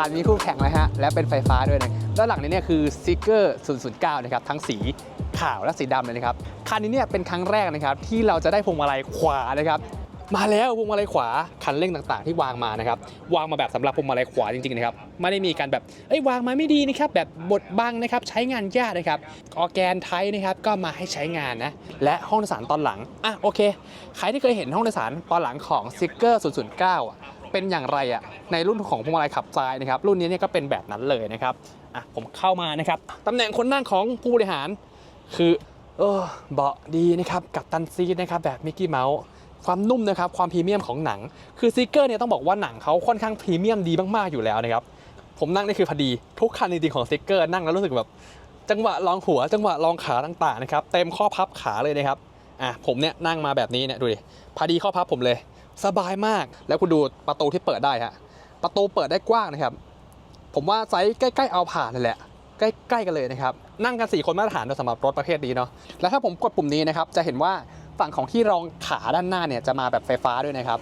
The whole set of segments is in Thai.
านมีคู่แข่งเลยฮะ และเป็นไฟฟ้าด้วยนะด้านหลังนี้เนี่ยคือ s e e k e r 009 นะครับ ทั้งสีขาวและสีดำเลยนะครับ คันนี้เนี่ยเป็นครั้งแรกนะครับ ที่เราจะได้พวงมาลัยขวานะครับมาแล้วพวงมาลัยขวาคันเร่งต่างๆ ที่วางมานะครับวางมาแบบสำหรับพวงมาลัยขวาจริงๆนะครับไม่ได้มีการแบบเอ้ยวางมาไม่ดีนะครับแบบบดบังนะครับใช้งานยากนะครับออแกนไทยนะครับก็มาให้ใช้งานนะและห้องโดยสารตอนหลังอะโอเค ใครที่เคยเห็นห้องโดยสารตอนหลังของ s i g g e r 009 เป็นอย่างไรอะในรุ่นของพวงมาลัยขับซ้ายนะครับรุ่นนี้เนี่ยก็เป็นแบบนั้นเลยนะครับอะผมเข้ามานะครับตำแหน่งคนนั่งของผู้บริหาร คือเออเบาะดีนะครับกับตันซีนะครับแบบมิกกี้เมาส์ความนุ่มนะครับความพรีเมียมของหนัง คือซิกเกอร์เนี่ยต้องบอกว่าหนังเขาค่อนข้างพรีเมียมดีมาก ๆ อยู่แล้วนะครับผมนั่งนี่คือพอดีทุกคันจริงๆของซิกเกอร์นั่งแล้วรู้สึกแบบจังหวะรองหัวจังหวะรองขาต่างๆนะครับเต็มข้อพับขาเลยนะครับอะผมเนี่ยนั่งมาแบบนี้เนี่ยดูดิพอดีข้อพับผมเลย สบายมาก แล้วคุณดูประตูที่เปิดได้ฮะประตูเปิดได้กว้างนะครับ ผมว่าไซส์ใกล้ๆเอาผ่านนั่นแหละใกล้ๆกันเลยนะครับ นั่งกัน 4 คนมาตรฐานสำหรับรถประเภทนี้เนาะแล้วถ้าผมกดปุ่มนี้นะครับ จะเห็นว่าฝั่งของที่รองขาด้านหน้าเนี่ยจะมาแบบไฟฟ้าด้วยนะครับ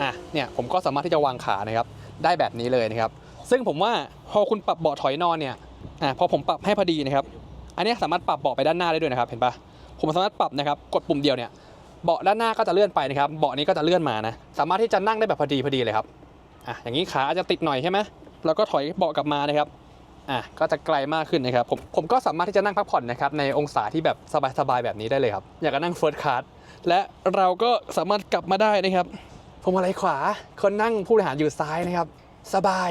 อะเนี่ยผมก็สามารถที่จะวางขานะครับ ได้แบบนี้เลยนะครับ ซึ่งผมว่าพอคุณปรับเบาะถอยนอนเนี่ยอะพอผมปรับให้พอดีนะครับ อันนี้สามารถปรับเบาะไปด้านหน้าได้ด้วยนะครับ เห็นปะผมสามารถปรับนะครับ กดปุ่มเดียวเนี่ย เบาะด้านหน้าก็จะเลื่อนไปนะครับ เบาะนี้ก็จะเลื่อนมานะ สามารถที่จะนั่งได้แบบพอดีพอดีเลยครับอะอย่างนี้ขาอาจจะติดหน่อยใช่ไหมแล้วก็ถอยเบาะกลับมานะครับอะก็จะไกลมากขึ้นนะครับผมผมก็สามารถที่จะนั่งพักผ่อนนะครับในองศาที่แบบสบายๆแบบนี้ได้เลยครับ อยากจะนั่งเฟิร์สคลาสและเราก็สามารถกลับมาได้นะครับพวงมาลัยขวาคนนั่งผู้บริหารอยู่ซ้ายนะครับ สบาย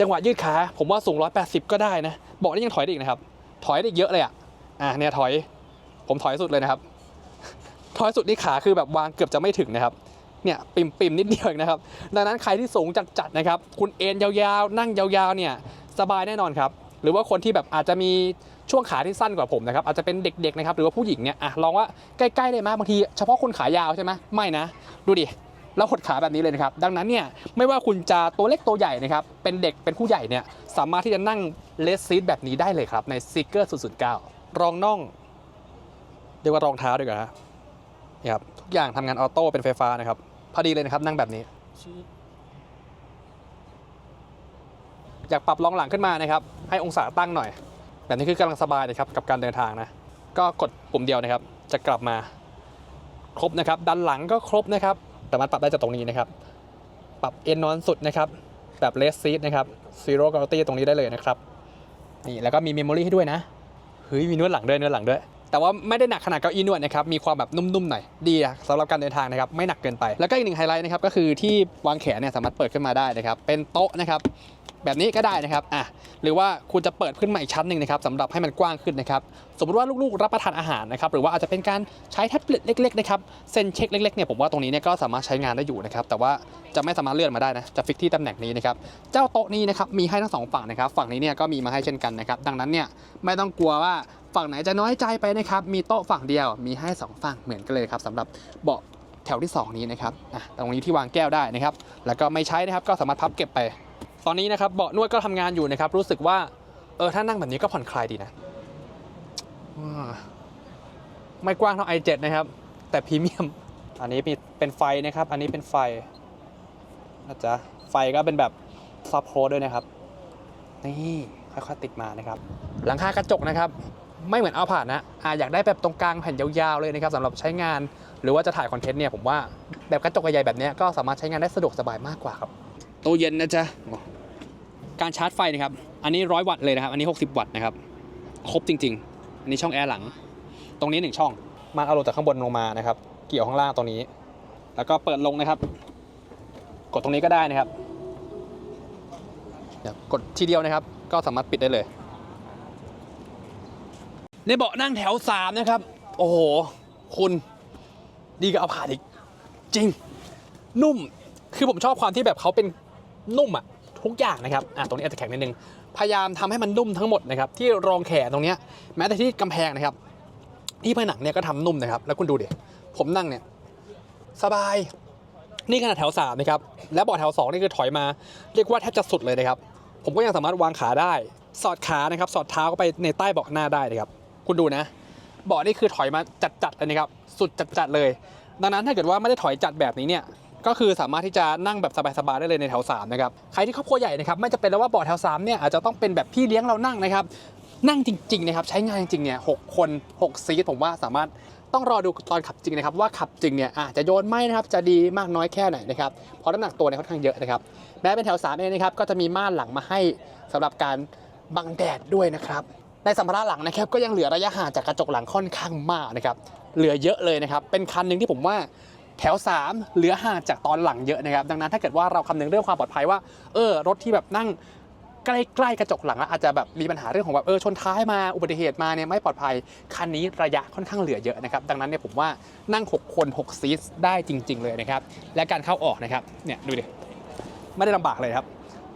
จังหวะยืดขาผมว่าสูง 180 ก็ได้นะเบาะนี่ยังถอยได้อีกนะครับ ถอยได้เยอะเลยอะอะเนี่ยถอย ผมถอยสุดเลยนะครับ ถอยสุดนี่ขาคือแบบวางเกือบจะไม่ถึงนะครับเนี่ยปิ่มปิมนิดเดียวนะครับ ดังนั้นใครที่สูงจัดๆนะครับ คุณเอ็นยาวๆ นั่งยาวๆเนี่ยสบายแน่นอนครับ หรือว่าคนที่แบบอาจจะมีช่วงขาที่สั้นกว่าผมนะครับอาจจะเป็นเด็กๆนะครับหรือว่าผู้หญิงเนี่ยอะลองว่าใกล้ๆได้ไหมบางทีเฉพาะคนขายาวใช่ไหมไม่นะ ดูดิแล้วหดขาแบบนี้เลยนะครับ ดังนั้นเนี่ยไม่ว่าคุณจะตัวเล็กตัวใหญ่นะครับเป็นเด็กเป็นผู้ใหญ่เนี่ยสามารถที่จะนั่งเลสซีทแบบนี้ได้เลยครับใน s ิ e เกอร์009รองน่องเรียกว่ารองเท้าดีกว่าฮะ นี่ครับทุกอย่างทำงานออโต้เป็นไฟฟ้านะครับ พอดีเลยนะครับนั่งแบบนี้ อยากปรับรองหลังขึ้นมานะครับ ให้องศาตั้งหน่อย แบบนี้คือกำลังสบายนะครับกับการเดินทางนะ ก็กดปุ่มเดียวนะครับ จะกลับมา ครบนะครับ ดันหลังก็ครบนะครับสามารถปรับได้จากตรงนี้นะครับ ปรับเอนนอนสุดนะครับ แบบเลสซีทนะครับซีโร่กราตี้ตรงนี้ได้เลยนะครับ นี่แล้วก็มีเมมโมรีให้ด้วยนะเฮ้ยมีนวดหลังด้วยนวดหลังด้วย แต่ว่าไม่ได้หนักขนาดเก้าอี้นวดนะครับมีความแบบนุ่มๆหน่อยดีอะสำหรับการเดินทางนะครับไม่หนักเกินไป แล้วก็อีกหนึ่งไฮไลท์นะครับก็คือที่วางแขนเนี่ยสามารถเปิดขึ้นมาได้นะครับเป็นโต๊ะนะครับแบบนี้ก็ได้นะครับอะหรือว่าคุณจะเปิดขึ้นมาอีกชั้นหนึ่งนะครับสำหรับให้มันกว้างขึ้นนะครับ สมมติว่าลูกๆ รับประทานอาหารนะครับ หรือว่าอาจจะเป็นการใช้แท็บเล็ตเล็กๆนะครับ เซ็นเช็คเล็กๆเนี่ยผมว่าตรงนี้เนี่ยก็สามารถใช้งานได้อยู่นะครับ แต่ว่าจะไม่สามารถเลื่อนมาได้นะ จะฟิกที่ตำแหน่งนี้นะครับ เจ้าโต๊ะนี้นะครับมีให้ทั้งสองฝั่งนะครับ ฝั่งนี้เนี่ยก็มีมาให้เช่นกันนะครับ ดังนั้นเนี่ยไม่ต้องกลัวว่า ฝั่งไหนจะน้อยใจไปนะครับ มีโต๊ะฝั่งเดียว มีให้สองฝั่งเหมือนกันเลยครับสำหรับเบาะแถวที่สองนี้นะครับตรงนี้ที่วางแก้วได้นะครับ แล้วก็ไม่ใช้นะครับก็สามารถพับเก็บไป ตอนนี้นะครับเบาะนวดก็ทำงานอยู่นะครับ รู้สึกว่าเออถ้านั่งแบบนี้ก็ผ่อนคลายดีนะไม่กว้างเท่า i7 นะครับ แต่พรีเมียม อันนี้เป็นไฟนะครับ อันนี้เป็นไฟนะจ๊ะไฟก็เป็นแบบซอฟโคด้วยนะครับ นี่ค่อยๆติดมานะครับ หลังคากระจกนะครับ ไม่เหมือนเอาผ่านนะอ่าอยากได้แบบตรงกลางแผ่นยาวๆเลยนะครับสำหรับใช้งาน หรือว่าจะถ่ายคอนเทนต์เนี่ยผมว่าแบบกระจกใหญ่ๆแบบเนี้ยก็สามารถใช้งานได้สะดวกสบายมากกว่าครับตู้เย็นนะจ๊ะการชาร์จไฟนะครับ อันนี้ร้อยวัตต์เลยนะครับ อันนี้ 60 วัตต์นะครับ ครบจริง ๆ อันนี้ช่องแอร์หลัง ตรงนี้หนึ่งช่อง มาเอาลงจากข้างบนลงมานะครับ เกี่ยวข้างล่างตรงนี้ แล้วก็เปิดลงนะครับ กดตรงนี้ก็ได้นะครับเดี๋ยวกดทีเดียวนะครับ ก็สามารถปิดได้เลย ในเบาะนั่งแถว3นะครับ โอ้โห คุณดีกับเอาผ่านอีก จริง นุ่มคือผมชอบความที่แบบเขาเป็นนุ่มอะทุกอย่างนะครับอะตรงนี้อาจจะแข็งนิดนึง พยายามทำให้มันนุ่มทั้งหมดนะครับ ที่รองแขนตรงเนี้ยแม้แต่ที่กำแพงนะครับ ที่ผนังเนี่ยก็ทำนุ่มนะครับ แล้วคุณดูดิผมนั่งเนี่ย สบาย นี่ขนาดแถวสามนะครับ และเบาะแถวสองนี่คือถอยมา เรียกว่าแทบจะสุดเลยนะครับ ผมก็ยังสามารถวางขาได้ สอดขานะครับ สอดเท้าเข้าไปในใต้เบาะหน้าได้นะครับ คุณดูนะเบาะนี่คือถอยมาจัดๆเลยนะครับสุดจัดๆเลย ดังนั้นถ้าเกิดว่าไม่ได้ถอยจัดแบบนี้เนี่ยก็คือสามารถที่จะนั่งแบบสบายๆได้เลยในแถว3นะครับใครที่ครอบครัวใหญ่นะครับไม่จะเป็นแล้วว่าเบาะแถว3เนี่ยอาจจะต้องเป็นแบบพี่เลี้ยงเรานั่งนะครับนั่งจริงๆนะครับใช้งานจริงๆเนี่ยหกคน6ซีทผมว่าสามารถต้องรอดูตอนขับจริงนะครับว่าขับจริงเนี่ยอาจจะโยนไหมนะครับจะดีมากน้อยแค่ไหนนะครับเพราะน้ำหนักตัวเนี่ยค่อนข้างเยอะนะครับแม้เป็นแถว3เองนะครับก็จะมีม่านหลังมาให้สำหรับการบังแดดด้วยนะครับ ในสัมภาระหลังนะครับก็ยังเหลือระยะห่างจากกระจกหลังค่อนข้างมากนะครับเหลือเยอะเลยนะครับเป็นคันหนึ่งที่ผมว่าแถว 3 เหลือห่างจากตอนหลังเยอะนะครับดังนั้นถ้าเกิดว่าเราคำนึงเรื่องความปลอดภัยว่าเออรถที่แบบนั่งใกล้ๆกระจกหลังแล้วอาจจะแบบมีปัญหาเรื่องของแบบเออชนท้ายมาอุบัติเหตุมาเนี่ยไม่ปลอดภัยคันนี้ระยะค่อนข้างเหลือเยอะนะครับดังนั้นเนี่ยผมว่านั่ง 6 คน 6 ซีทได้จริง ๆ เลยนะครับและการเข้าออกนะครับเนี่ยดูดิไม่ได้ลำบากเลยครับ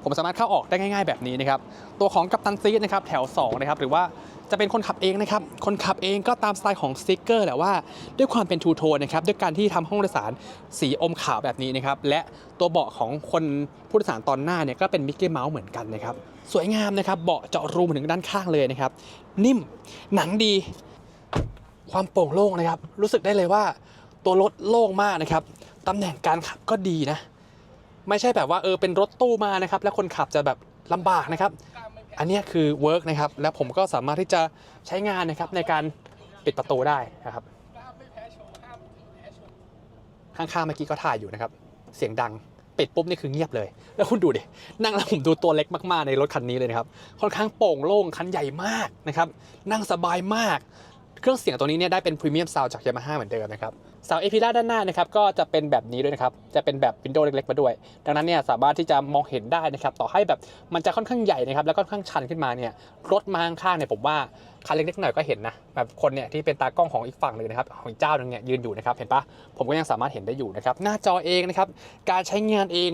ผมสามารถเข้าออกได้ง่าย ๆแบบนี้นะครับ ตัวของกัปตันซีทนะครับแถว2นะครับหรือว่าจะเป็นคนขับเองนะครับ คนขับเองก็ตามสไตล์ของสติกเกอร์แหละว่าด้วยความเป็นทูโทนนะครับ ด้วยการที่ทำห้องโดยสารสีอมขาวแบบนี้นะครับ และตัวเบาะของคนผู้โดยสารตอนหน้าเนี่ยก็เป็นมิกกี้เมาส์เหมือนกันนะครับ สวยงามนะครับ เบาะเจาะรูมาถึงด้านข้างเลยนะครับ นิ่ม หนังดี ความโปร่งโล่งนะครับ รู้สึกได้เลยว่าตัวรถโล่งมากนะครับตำแหน่งการขับก็ดีนะ ไม่ใช่แบบว่าเออเป็นรถตู้มานะครับ แล้วคนขับจะแบบลำบากนะครับ อันนี้คือเวิร์กนะครับ แล้วผมก็สามารถที่จะใช้งานนะครับในการปิดประตูได้นะครับ ข้างๆเมื่อกี้ก็ถ่ายอยู่นะครับ เสียงดังปิดปุ๊บนี่คือเงียบเลย แล้วคุณดูดิ นั่งแล้วผมดูตัวเล็กมากๆในรถคันนี้เลยนะครับ ค่อนข้างโป่งโล่งคันใหญ่มากนะครับ นั่งสบายมาก เครื่องเสียงตัวนี้เนี่ยได้เป็นพรีเมียมซาวจากยามาฮ่าเหมือนเดิมนะครับเสาเอพิล่าด้านหน้านะครับก็จะเป็นแบบนี้ด้วยนะครับ จะเป็นแบบวินโดว์เล็กๆมาด้วย ดังนั้นเนี่ยสามารถที่จะมองเห็นได้นะครับ ต่อให้แบบมันจะค่อนข้างใหญ่นะครับ แล้วก็ค่อนข้างชันขึ้นมาเนี่ยรถมาข้างๆเนี่ยผมว่าคันเล็กๆหน่อยก็เห็นนะแบบคนเนี่ยที่เป็นตากล้องของอีกฝั่งเลยนะครับของอีกเจ้าหนึงเนี่ยยืนอยู่นะครับเห็นปะผมก็ยังสามารถเห็นได้อยู่นะครับหน้าจอเองนะครับการใช้งานเอง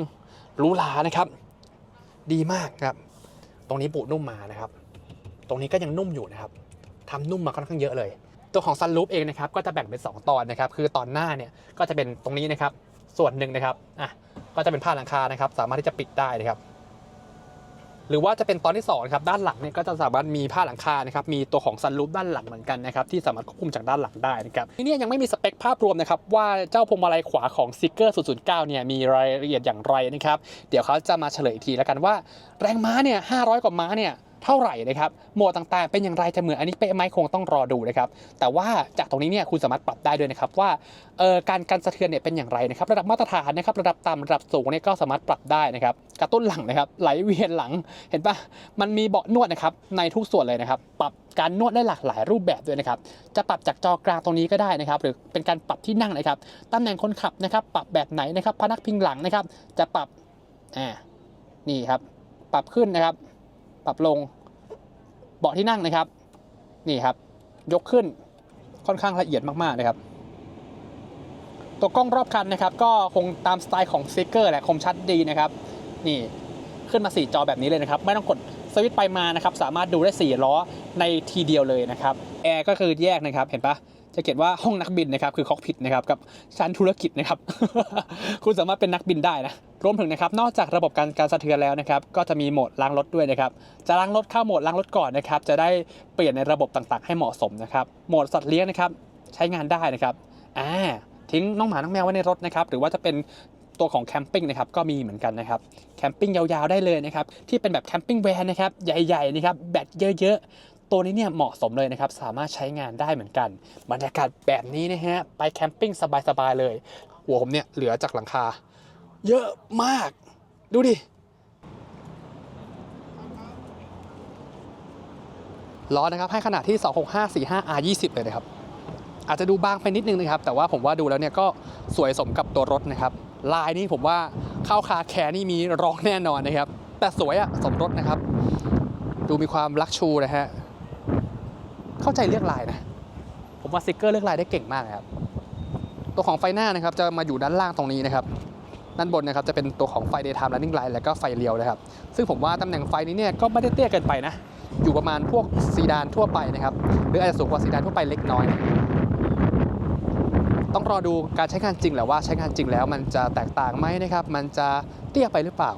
รูหรานะครับ ดีมากครับ ตรงนี้ปุนุ่มมานะครับ ตรงนี้ก็ยังนุ่มอยู่นะครับ ทำนุ่มมาค่อนข้างเยอะเลย ตัวของซันลูปเองนะครับก็จะแบ่งเป็น 2 ตอนนะครับคือตอนหน้าเนี่ยก็จะเป็นตรงนี้นะครับส่วนหนึ่งนะครับอะก็จะเป็นผ้าหลังคานะครับสามารถที่จะปิดได้นะครับหรือว่าจะเป็นตอนที่2ครับด้านหลังเนี่ยก็จะสามารถมีผ้าหลังคานะครับมีตัวของซันลูปด้านหลังเหมือนกันนะครับที่สามารถควบคุมจากด้านหลังได้นะครับทีนี้ยังไม่มีสเปคภาพรวมนะครับว่าเจ้าพวงมาลัยขวาของซิกเกอร์009เนี่ยมีรายละเอียดอย่างไรนะครับเดี๋ยวเขาจะมาเฉลยทีแล้วกันว่า แรงม้าเนี่ย500 กว่าม้าเนี่ย เท่าไหร่นะครับโหมดต่างๆ เป็นอย่างไรจะเหมือนอันนี้เป๊ะไหมคงต้องรอดูนะครับแต่ว่าจากตรงนี้เนี่ยคุณสามารถปรับได้ด้วยนะครับว่าเอ่อการกันสะเทือนเนี่ยเป็นอย่างไรนะครับระดับมาตรฐานนะครับระดับต่ำระดับสูงเนี่ยก็สามารถปรับได้นะครับกระตุ้นหลังนะครับไหลเวียนหลังเห็นปะมันมีเบาะนวดนะครับในทุกส่วนเลยนะครับปรับการนวดได้หลากหลายรูปแบบด้วยนะครับจะปรับจากจอกลางตรงนี้ก็ได้นะครับหรือเป็นการปรับที่นั่งนะครับตำแหน่งคนขับนะครับปรับแบบไหนนะครับพนักพิงหลังนะครับจะปรับอ่านี่ครับปรับขึ้นนะครับ ปรับลงเบาะที่นั่งนะครับ นี่ครับ ยกขึ้นค่อนข้างละเอียดมากๆนะครับ ตัวกล้องรอบคันนะครับ ก็คงตามสไตล์ของสติกเกอร์แหละคมชัดดีนะครับ นี่ขึ้นมา 4 จอแบบนี้เลยนะครับ ไม่ต้องกดสวิตช์ไปมานะครับ สามารถดูได้ 4 ล้อในทีเดียวเลยนะครับแอร์ก็คือแยกนะครับ เห็นปะจะเขียนว่าห้องนักบินนะครับ คือคอกพิทนะครับ กับชั้นธุรกิจนะครับ คุณสามารถเป็นนักบินได้นะ รวมถึงนะครับนอกจากระบบการการสะเทือนแล้วนะครับก็จะมีโหมดล้างรถด้วยนะครับจะล้างรถเข้าโหมดล้างรถก่อนนะครับจะได้เปลี่ยนในระบบต่างๆ ให้เหมาะสมนะครับโหมดสัตว์เลี้ยงนะครับใช้งานได้นะครับอ่าทิ้งน้องหมาน้องแมวไว้ในรถนะครับหรือว่าจะเป็นตัวของแคมปิ้งนะครับก็มีเหมือนกันนะครับแคมปิ้งยาวๆได้เลยนะครับที่เป็นแบบแคมปิ้งแวนนะครับใหญ่ๆนะครับแบตเยอะๆ ตัวนี้เนี่ยเหมาะสมเลยนะครับสามารถใช้งานได้เหมือนกัน บรรยากาศแบบนี้นะฮะไปแคมปิ้งสบายๆเลย หัวผมเนี่ยเหลือจากหลังคา เยอะมาก ดูดิ ล้อนะครับ ให้ขนาดที่ 265 45 R 20 เลยนะครับ อาจจะดูบางไปนิดนึงนะครับ แต่ว่าผมว่าดูแล้วเนี่ยก็สวยสมกับตัวรถนะครับ ลายนี่ผมว่าเข้าคาแคร์นี่มีร้องแน่นอนนะครับ แต่สวยอะสมรถนะครับ ดูมีความลักชูนะฮะ เข้าใจเลือกลายนะ ผมว่าสติกเกอร์เลือกลายได้เก่งมากนะครับ ตัวของไฟหน้านะครับจะมาอยู่ด้านล่างตรงนี้นะครับ ด้านบนนะครับจะเป็นตัวของไฟ daytime running light แล้วก็ไฟเลี้ยวนะครับ ซึ่งผมว่าตำแหน่งไฟนี้เนี่ยก็ไม่ได้เตี้ยเกินไปนะ อยู่ประมาณพวกซีดานทั่วไปนะครับหรืออาจจะสูงกว่าซีดานทั่วไปเล็กน้อยนะต้องรอดูการใช้งานจริงแหละว่าใช้งานจริงแล้วมันจะแตกต่างไหมนะครับ มันจะเตี้ยไปหรือเปล่า